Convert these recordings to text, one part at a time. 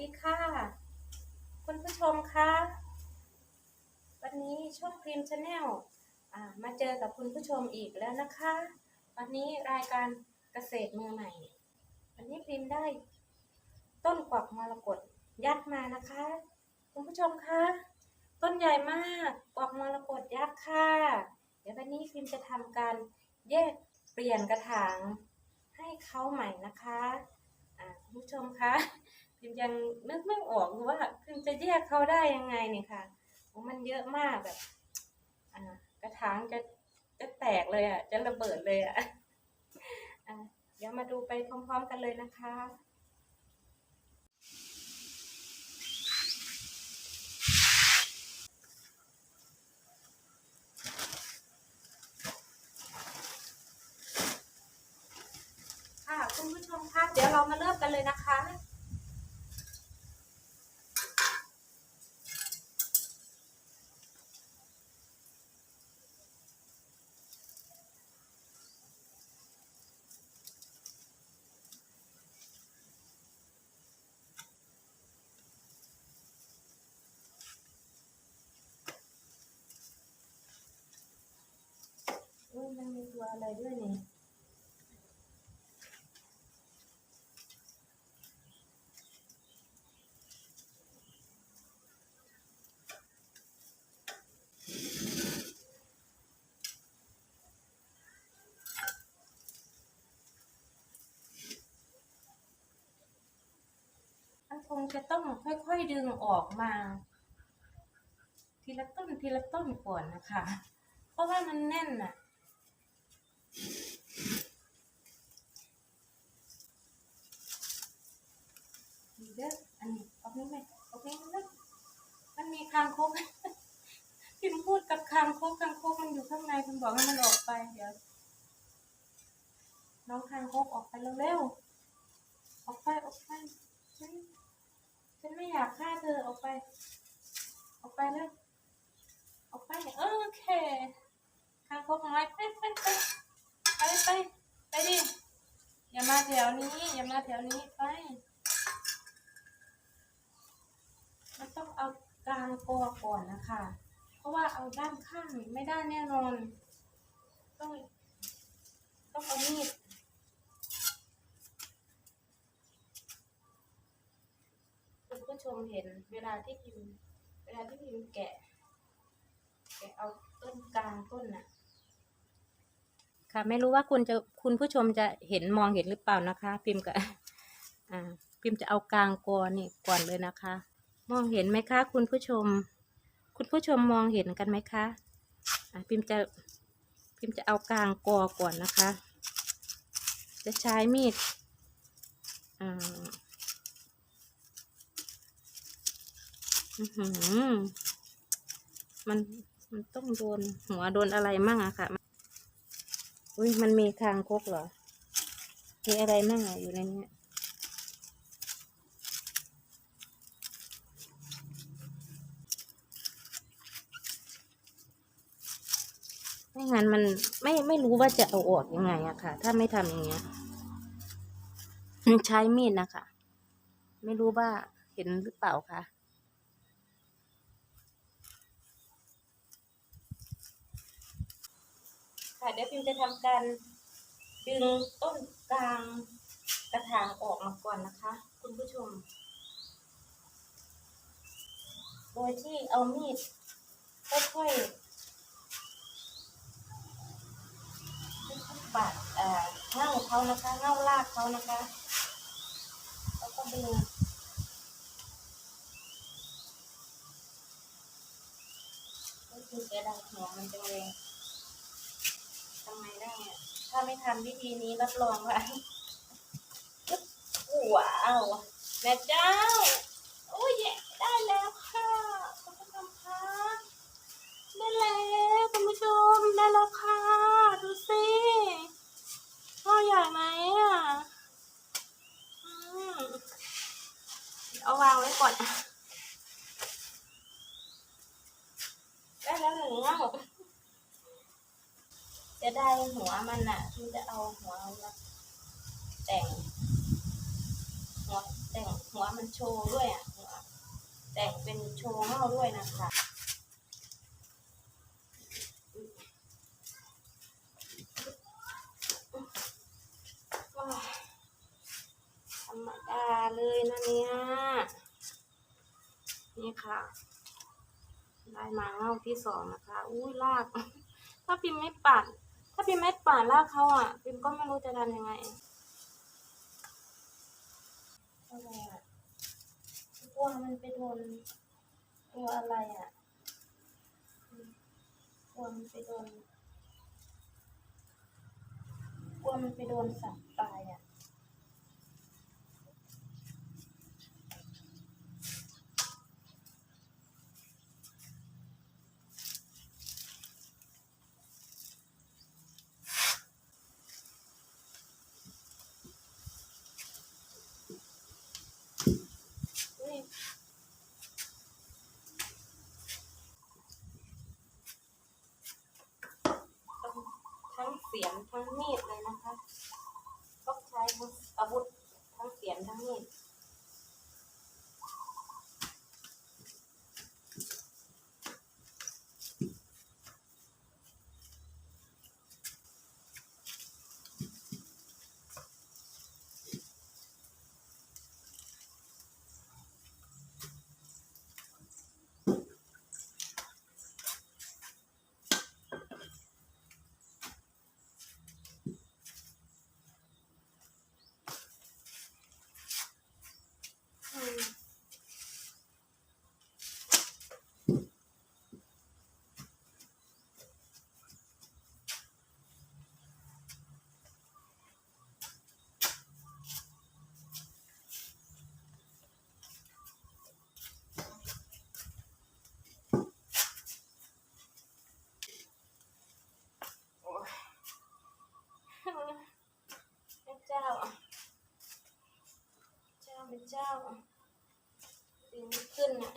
ดีค่ะ คุณผู้ชมคะวันนี้ช่องพรีมชาแนลมาเจอกับคุณผู้ชมอีกแล้วนะคะ วันนี้รายการเกษตรมือใหม่ วันนี้พรีมได้ ต้นกวักมรกตยัดมานะคะ คุณผู้ชมคะต้นใหญ่มากกวักมรกตยักษ์ค่ะ เดี๋ยววันนี้พรีมจะทำการแยกเปลี่ยนกระถางให้เขาใหม่นะคะ คุณผู้ชมคะ ยังนึกไม่ออกว่าพิมจะแยกเขาได้ยังไงเนี่ยค่ะมันเยอะมากแบบกระถางจะจะแตกเลยอะ จะระเบิดเลยอะเดี๋ยวมาดูไปพร้อมๆกันเลยนะคะค่ะคุณผู้ชมคะเดี๋ยวเรามาเริ่มกันเลยนะคะ ตัวอะไรด้วยนี่ยมันคงจะต้องค่อยๆดึงออกมา ทีละต้นทีละต้นก่อนนะคะ เพราะว่ามันแน่นน่ะ เด้ออันนี้เอานี้ไหมเอานี้นะมันมีคางคกพิมพูดกับคางคกคางคกมันอยู่ข้างในพิมบอกให้มันออกไปเดี๋ยวน้องคางคกออกไปเร็วๆออกไปออกไปฉันฉันไม่อยากฆ่าเธอออกไป ออกไปเลยออกไปเออโอเคคางคกของเราไปไปไปไปไปไปดิอย่ามาแถวนี้ อย่ามาแถวนี้ไป มันต้องเอากลางกอก่อนนะคะ เพราะว่าเอาด้านข้างไม่ได้แน่นอน ต้องต้องเอามีดคุณผู้ชมเห็นเวลาที่พิมเวลาที่พิมแกะ แกะเอาต้นกลางต้นน่ะ ค่ะ ไม่รู้ว่าคุณจะคุณผู้ชมจะเห็นมองเห็นหรือเปล่านะคะ พิมพ์กับอ่าพิมพ์จะเอากลางกอนี่ก่อนเลยนะคะ มองเห็นไหมคะ คุณผู้ชม คุณผู้ชมมองเห็นกันไหมคะอะพิมพ์จะพิมพ์จะเอากลางกอก่อนนะคะ จะใช้มีดอ่าอื้อหือมันมันต้องโดนหัวโดนอะไรมั่งอะค่ะ อุ้ยมันมีคางคกเหรอ มีอะไรมั่งอะอยู่ในนี้ไม่งั้นมันไม่ไม่รู้ว่าจะเอาออกยังไงอะค่ะ ถ้าไม่ทำอย่างเงี้ยใช้มีดนะคะ ไม่รู้ว่าเห็นหรือเปล่าคะ ค่ะเดี๋ยวพิมจะทำการดึงต้นกลางกระถางออกมาก่อนนะคะ คุณผู้ชม โดยที่เอามีดค่อยๆบาดเอ่อเง่าเขานะคะเง่าลากเขานะคะ แล้วก็ดึงคือเสียดายหัวมันจังเลย ถ้าไม่ทำวิธีนี้รับรองว่าว้าวแม่เจ้า โอ้ยได้แล้วค่ะคุณผู้ชมคะได้แล้วคุณผู้ชมได้แล้วค่ะ ดูสิพ่อใหญ่ไหมอะอืมเอาวางไว้ก่อน ได้แล้วหนึ่งเงา จะได้หัวมันอะที่จะเอาหัวมาแต่ง หัวแต่งหัวมันโชว์ด้วยอะหัวแต่งเป็นโชว์เง่าด้วยนะคะธรรมดาเลยนะเนี่ย นี่ค่ะ ได้มาเง่าที่สองนะคะ อุ้ยลาก ถ้าพิมพ์ไม่ปัด ถ้าพิมไม่ป่านลากเขาอะ พิมก็ไม่รู้จะทำยังไงกลัวมันไปโดนตัวอะไรอะกลัวมันไปโดนกลัวมันไปโดนสัตว์ตายอะ เสียมทั้งมีดเลยนะคะต้องใช้อาวุธทั้งเสียมทั้งมีด อืมโอ้ยพระเจ้า เจ้าปีนขึ้นอะ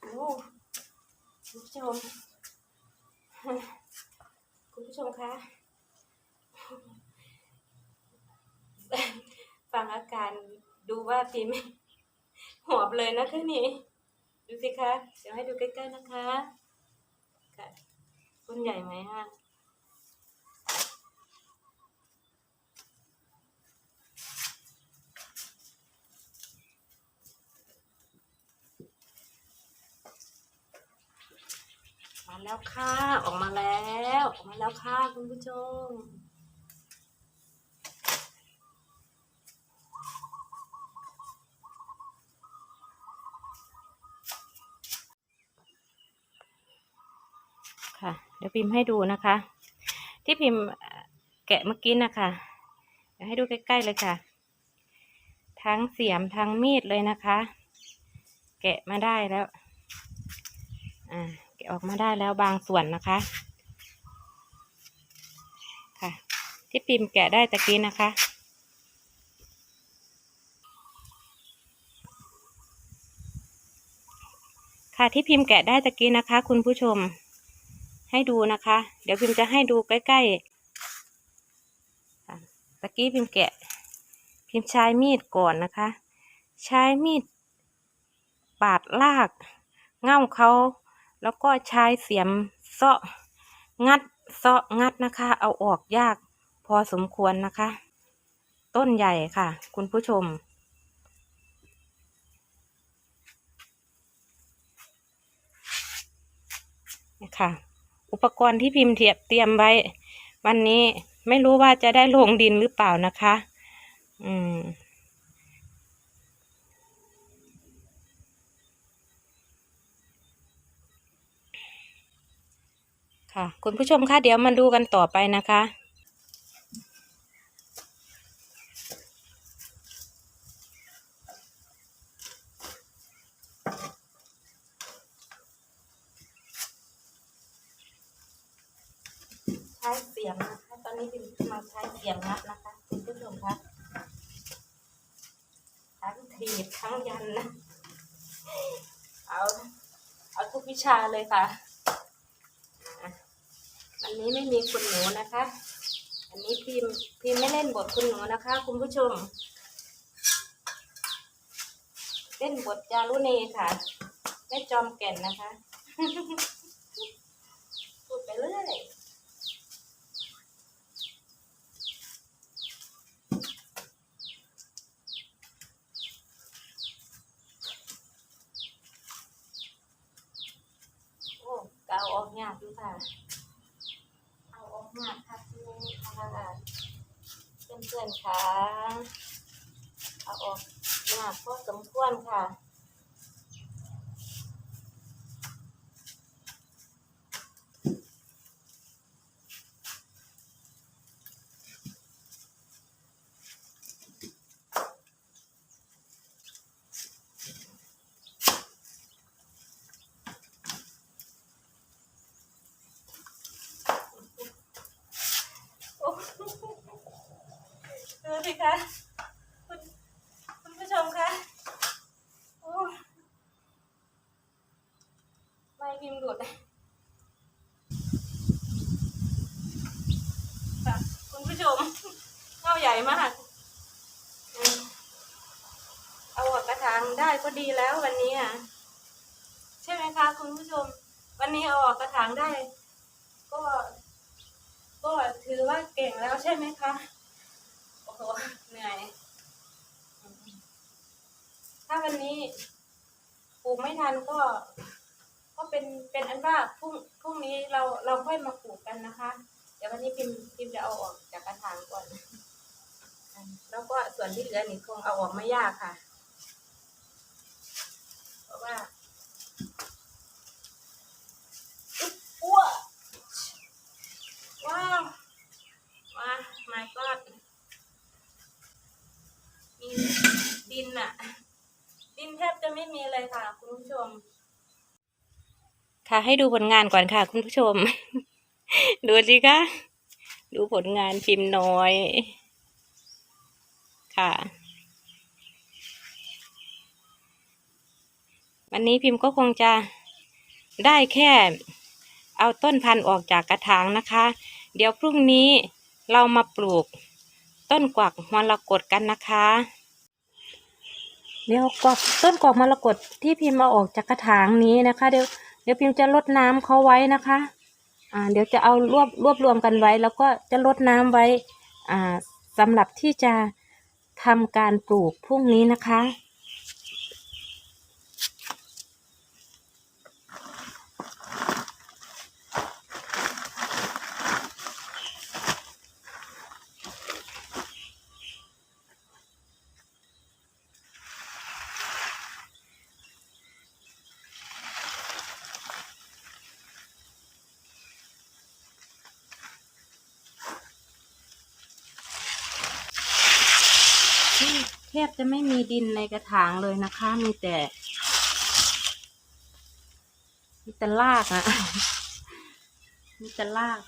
โอ้คุณผู้ชม คุณผู้ชมคะฟังอาการดูว่าปีไม่หอบเลยนะคะนี่ ดูสิคะ เดี๋ยวให้ดูใกล้ๆนะคะค่ะต้นใหญ่ไหมฮะมาแล้วค่ะ ออกมาแล้ว ออกมาแล้วค่ะคุณผู้ชม ยวพิมพ์ให้ดูนะคะ ที่พิมพ์แกะเมื่อกี้นะคะเดี๋ยวให้ดูใกล้ๆเลยค่ะ ทั้งเสียมทั้งมีดเลยนะคะ แกะมาได้แล้วอ่าแกะออกมาได้แล้วบางส่วนนะคะ ค่ะ ที่พิมพ์แกะได้ตะกี้นะคะค่ะที่พิมพ์แกะได้ตะกี้นะคะ คุณผู้ชม ให้ดูนะคะ เดี๋ยวพิมจะให้ดูใกล้ๆตะกี้พิมแกะ พิมใช้มีดก่อนนะคะ ใช้มีดปาดลากเง่าเขาแล้วก็ใช้เสียมเซาะงัดเซาะงัดนะคะ เอาออกยากพอสมควรนะคะ ต้นใหญ่ค่ะ คุณผู้ชมนี่ค่ะ อุปกรณ์ที่พิมพ์เทียบเตรียมไว้ วันนี้ไม่รู้ว่าจะได้ลงดินหรือเปล่านะคะ อืมค่ะ คุณผู้ชมคะเดี๋ยวมาดูกันต่อไปนะคะ ช้เสียงนะคะตอนนี้พิมมาใช้เสียงงัดนะคะคุณผู้ชมคะทั้งถีบทั้งยันนะเอาเอาทุกวิชาเลยค่ะอันนี้ไม่มีคุณหนูนะคะ อันนี้พิมพิมไม่เล่นบทคุณหนูนะคะ คุณผู้ชม เล่นบทจารุณีค่ะแม่จอมแก่นนะคะ พูดไปเรื่อยโอ้กเอาออกยากอยู่ ค่ะ เอาออกมากค่ะทีนี้ค่ะเพื่อนๆค่ะ เอาออกมากพอสมควรค่ะ โอ้ดูสิคะคุณคุณผู้ชมคะโอ้ไม่พิมพ์หลุดค่ะคุณผู้ช มข้าวใหญ่มาก เอาออกกระถางได้ก็ดีแล้ววันนี้อะใช่ไหมคะคุณผู้ชม วันนี้เอาออกกระถางได้ ก็ ก็ถือว่าเก่งแล้วใช่ไหมคะโอ้โหเหนื่อย ถ้าวันนี้ปลูกไม่ทันก็ ก็เป็นเป็นอันว่าพรุ่งพรุ่งนี้เราเราค่อยมาปลูกกันนะคะ ดี๋ยววันนี้พิมพิมจะเอาออกจากกระถางก่อน แล้วก็ส่วนที่เหลือนี่คงเอาออกไม่ยากค่ะ เพราะว่าอุ๊ยอ้วว้าวว้า my god มีดินอะดินแทบจะไม่มีเลยค่ะ คุณผู้ชม ค่ะให้ดูผลงานก่อนค่ะ คุณผู้ชม ดูสิคะ ดูผลงานพิมพ์น้อย ค่ะ วันนี้พิมพ์ก็คงจะได้แค่เอาต้นพันธุ์ออกจากกระถางนะคะ เดี๋ยวพรุ่งนี้เรามาปลูกต้นกวักมรกตกันนะคะ เดี๋ยวกวักต้นกวักมรกตที่พิมพ์เอาออกจากกระถางนี้นะคะ เดี๋ยวเดี๋ยวพิมพ์จะลดน้ำเขาไว้นะคะ อ่าเดี๋ยวจะเอารวบรวบรวมกันไว้ แล้วก็จะลดน้ำไว้อ่าสำหรับที่จะทำการปลูกพรุ่งนี้นะคะ แท บจะไม่มีดินในกระถางเลยนะคะ มีแต่มีแต่รากอะมีแต่ราก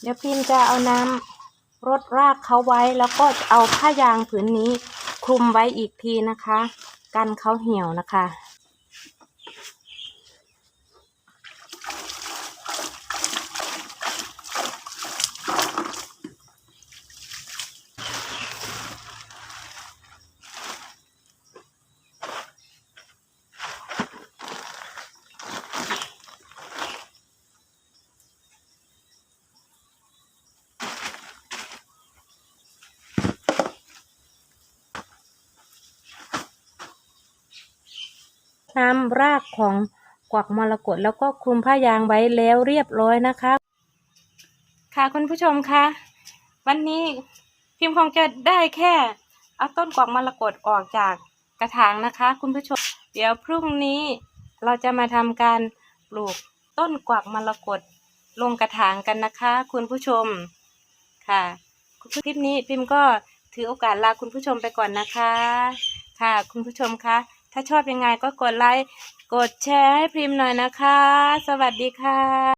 เดี๋ยวพิมจะเอาน้ำรดรากเขาไว้แล้วก็เอาผ้ายางผืนนี้ คลุมไว้อีกทีนะคะ กันเขาเหี่ยวนะคะ น้ำ รากของกวักมรกตแล้วก็คลุมผ้ายางไว้แล้วเรียบร้อยนะคะ ค่ะคุณผู้ชมคะวันนี้พิมพ์คงจะได้แค่เอาต้นกวักมรกตออกจากกระถางนะคะ คุณผู้ชม เดี๋ยวพรุ่งนี้เราจะมาทำการปลูกต้นกวักมรกตลงกระถางกันนะคะ คุณผู้ชมค่ะคลิปนี้พิมพ์ก็ถือโอกาสลาคุณผู้ชมไปก่อนนะคะ ค่ะ คุณผู้ชมคะ ถ้าชอบยังไงก็กดไลค์ กดแชร์ให้พริมหน่อยนะคะ สวัสดีค่ะ